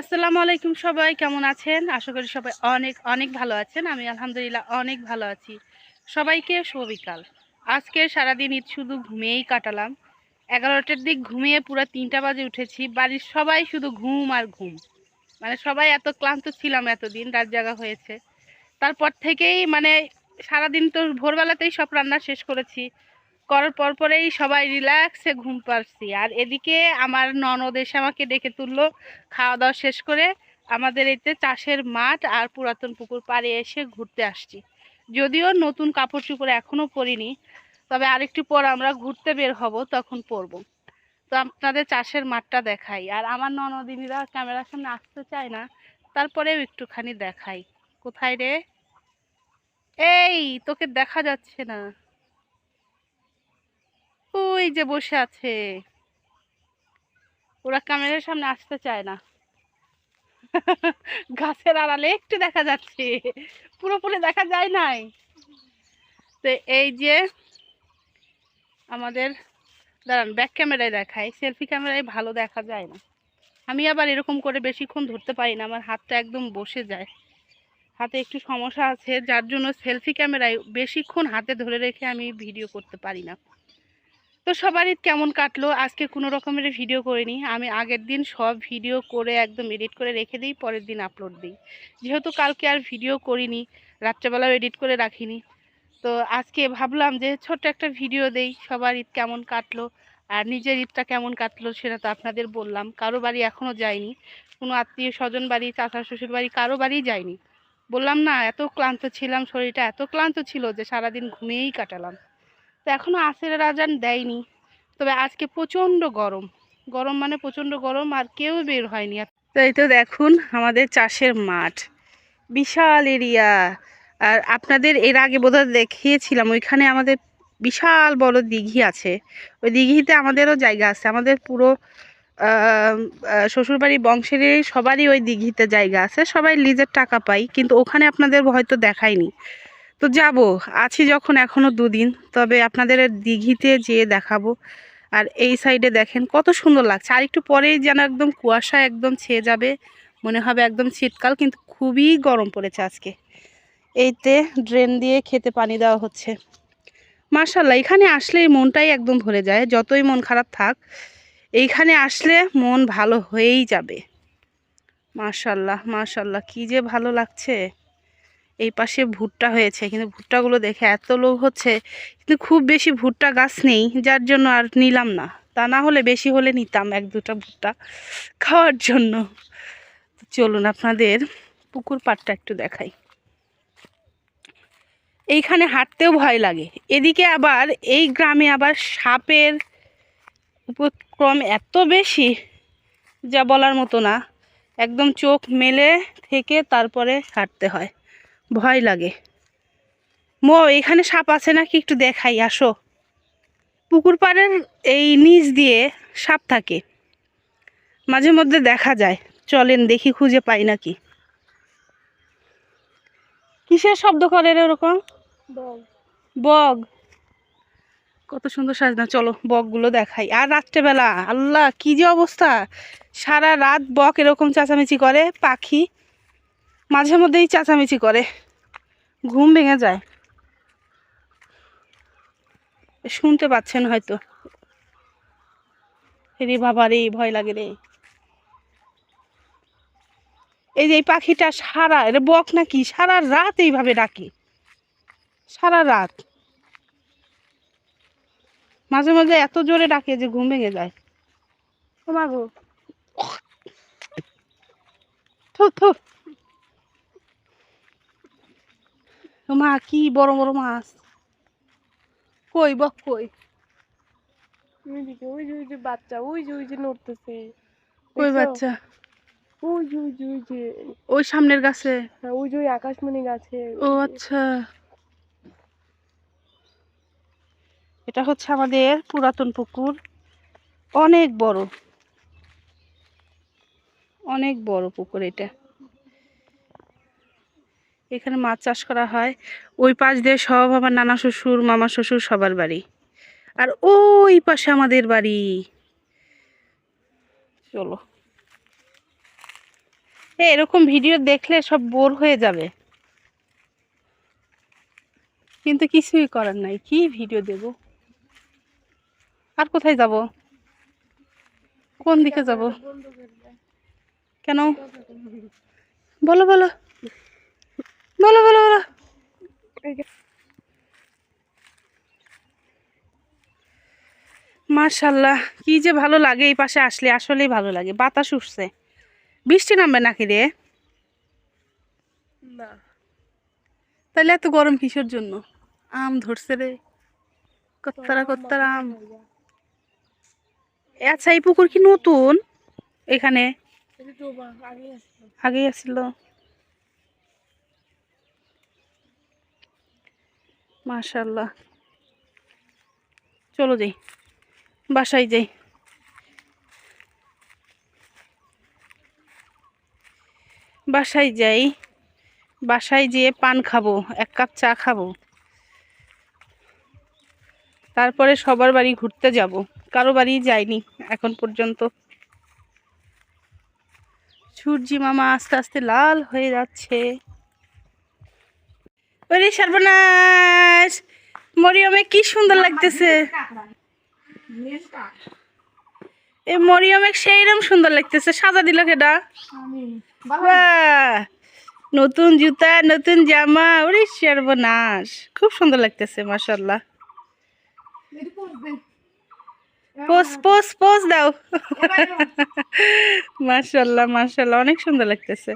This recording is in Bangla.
আসসালামু আলাইকুম সবাই, কেমন আছেন? আশা করি সবাই অনেক অনেক ভালো আছেন। আমি আলহামদুলিল্লাহ অনেক ভালো আছি। সবাইকে শুভ বিকাল আজকে সারাদিন ঈদ শুধু ঘুমিয়েই কাটালাম। এগারোটার দিক ঘুমিয়ে পুরো তিনটা বাজে উঠেছি। বাড়ির সবাই শুধু ঘুম আর ঘুম। মানে সবাই এত ক্লান্ত ছিলাম এতদিন, রাত জাগা হয়েছে। তারপর থেকেই মানে সারাদিন তো ভোরবেলাতেই সব রান্না শেষ করেছি। করার পর পরেই সবাই রিল্যাক্সে ঘুম পাচ্ছি আর এদিকে আমার ননদ এসে আমাকে ডেকে তুললো। খাওয়া দাওয়া শেষ করে আমাদের এতে চাষের মাঠ আর পুরাতন পুকুর পাড়ে এসে ঘুরতে আসছি। যদিও নতুন কাপড় চোপড় এখনও পরিনি, তবে আরেকটু পর আমরা ঘুরতে বের হব, তখন পরব। তো আপনাদের চাষের মাঠটা দেখাই। আর আমার ননদিনীরা ক্যামেরার সামনে আসতে চায় না, তারপরেও একটুখানি দেখাই। কোথায় রে? এই, তোকে দেখা যাচ্ছে না। ওই যে বসে আছে। ওরা ক্যামেরার সামনে আসতে চায় না। গাছের আড়ালে একটু দেখা যাচ্ছে। পুরোপুরি দেখা যায় নাই। তো এই যে আমাদের, দাঁড়ান ব্যাক ক্যামেরায় দেখায় সেলফি ক্যামেরায় ভালো দেখা যায় না। আমি আবার এরকম করে বেশিক্ষণ ধরতে পারি না। আমার হাতটা একদম বসে যায়। হাতে একটু সমস্যা আছে। যার জন্য সেলফি ক্যামেরায় বেশিক্ষণ হাতে ধরে রেখে আমি ভিডিও করতে পারি না। তো সবারই কেমন কাটলো? আজকে কোনো রকমের ভিডিও করিনি। আমি আগের দিন সব ভিডিও করে একদম এডিট করে রেখে দিই, পরের দিন আপলোড দিই। যেহেতু কালকে আর ভিডিও করিনি, রাত্রেবেলাও এডিট করে রাখিনি। তো আজকে ভাবলাম যে ছোট্ট একটা ভিডিও দেই, সবার ঈদ কেমন কাটলো আর নিজের ঈদটা কেমন কাটলো সেটা তো আপনাদের বললাম। কারও বাড়ি এখনও যায়নি, কোনো আত্মীয় স্বজন বাড়ি চাচা শ্বশুর বাড়ি, কারও বাড়ি যায়নি। বললাম না, এত ক্লান্ত ছিলাম, শরীরটা এত ক্লান্ত ছিল যে সারাদিন ঘুমিয়েই কাটালাম। তো এখনও আসের আজান দেয়নি। তবে আজকে প্রচণ্ড গরম। গরম মানে প্রচণ্ড গরম আর কেউ বের হয়নি। তো এই তো দেখুন আমাদের চাষের মাঠ। বিশাল এরিয়া। আর আপনাদের এর আগে বোধহয় দেখিয়েছিলাম, ওইখানে আমাদের বিশাল বড় দিঘি আছে। ওই দিঘিতে আমাদেরও জায়গা আছে। আমাদের পুরো শ্বশুরবাড়ি বংশের সবারই ওই দিঘিতে জায়গা আছে। সবাই লিজের টাকা পাই কিন্তু ওখানে আপনাদের হয়তো দেখায়নি। তো যাব, আছি যখন এখনও দুদিন, তবে আপনাদের দিঘিতে যেয়ে দেখাবো। আর এই সাইডে দেখেন কত সুন্দর লাগছে। আর একটু পরেই যেন একদম কুয়াশা একদম ছেয়ে যাবে, মনে হবে একদম শীতকাল, কিন্তু খুবই গরম পড়েছে আজকে। এইতে ড্রেন দিয়ে খেতে পানি দেওয়া হচ্ছে। মার্শাল্লাহ এখানে আসলেই মনটাই একদম ভরে যায়, যতই মন খারাপ থাক। এইখানে আসলে মন ভালো হয়েই যাবে। মার্শাল্লাহ মার্শাল্লাহ কি যে ভালো লাগছে। এই পাশে ভুট্টা হয়েছে। কিন্তু ভুট্টাগুলো দেখে এত লোভ হচ্ছে, কিন্তু খুব বেশি ভুট্টা গাছ নেই, যার জন্য আর নিলাম না। তা না হলে বেশি হলে নিতাম এক দুটা ভুট্টা খাওয়ার জন্য। চলুন আপনাদের পুকুর পাড়টা একটু দেখাই। এইখানে হাঁটতেও ভয় লাগে। এদিকে আবার এই গ্রামে আবার সাপের উপক্রম এত বেশি, যা বলার মতো না। একদম চোখ মেলে থেকে তারপরে হাঁটতে হয়। ভয় লাগে। মো এখানে সাপ আছে নাকি একটু দেখাই আসো। পুকুর পাড়ের এই নিচ দিয়ে সাপ থাকে। মাঝে মধ্যে দেখা যায়। চলেন দেখি খুঁজে পাই নাকি। কিসের শব্দ করে ওরকম? বগ কত সুন্দর সাজনা চলো বকগুলো দেখাই। আর রাত্রেবেলা আল্লাহ কি যে অবস্থা। সারা রাত বক এরকম চেঁচামেচি করে পাখি। মাঝে মধ্যেই চেঁচামেচি করে। ঘুম ভেঙে যায়। শুনতে পাচ্ছেন হয়তো। রে বাবা রে, ভয় লাগে রে। এই যে এই পাখিটা সারা, এটা বক নাকি? সারা রাত এইভাবে ডাকে। সারা রাত। মাঝে মাঝে এত জোরে ডাকে যে ঘুম ভেঙে যায়। তোমার থু থু। মা কি বড় বড় মাছ? কই বক কই? ওই যে ওই যে বাচ্চা ওই যে ওই যে নড়তেছে। কই বাচ্চা? ওই যে ওই যে ওই যে। ওই সামনের গাছে? হ্যাঁ, ওই যে ওই আকাশমণি গাছে। ও আচ্ছা। এটা হচ্ছে আমাদের পুরাতন পুকুর। অনেক বড়। অনেক বড় পুকুর এটা। এখানে মাছ চাষ করা হয়। ওই পাশ দিয়ে সব আমার নানা শ্বশুর, মামা শ্বশুর সবার বাড়ি। আর ওই পাশে আমাদের বাড়ি। চলো। এরকম ভিডিও দেখলে সব বোর হয়ে যাবে। কিন্তু কিছুই করার নাই। কি ভিডিও দেব? আর কোথায় যাব? কোন দিকে যাব। কেন? বলো বলো। বলো বলো যে, মার্শাল্লাহ কি যে ভালো লাগে এই পাশে আসলে আসলেই ভালো লাগে। বাতাস উঠছে। বৃষ্টি নামবে নাকি রে? না। তাহলে এত গরম কিসের জন্য? আম ধরছে রে। কত্তারা কত্তারা আম। আচ্ছা এই পুকুর কি নতুন? এখানে? আগেই আসলো। আগেই আসছিল মাশাল্লাহ চলো যাই, বাসায় যাই। বাসায় যাই, বাসায় যেয়ে পান খাব, এক কাপ চা খাব। তারপরে সবার বাড়ি ঘুরতে যাব, কারও বাড়ি যাইনি এখন পর্যন্ত। সূর্যি মামা আস্তে আস্তে লাল হয়ে যাচ্ছে। ওরে সর্বনাশ! মরিয়মে কি সুন্দর লাগতেছে। এ মরিয়মে সেইরকম সুন্দর লাগতেছে সাজা দিল কেডা নতুন জুতা নতুন জামা ওরে সর্বনাশ! খুব সুন্দর লাগতেছে মাশাল্লাহ পোস পোস পোস দাও। মাশাল্লাহ মাশাল্লাহ অনেক সুন্দর লাগতেছে।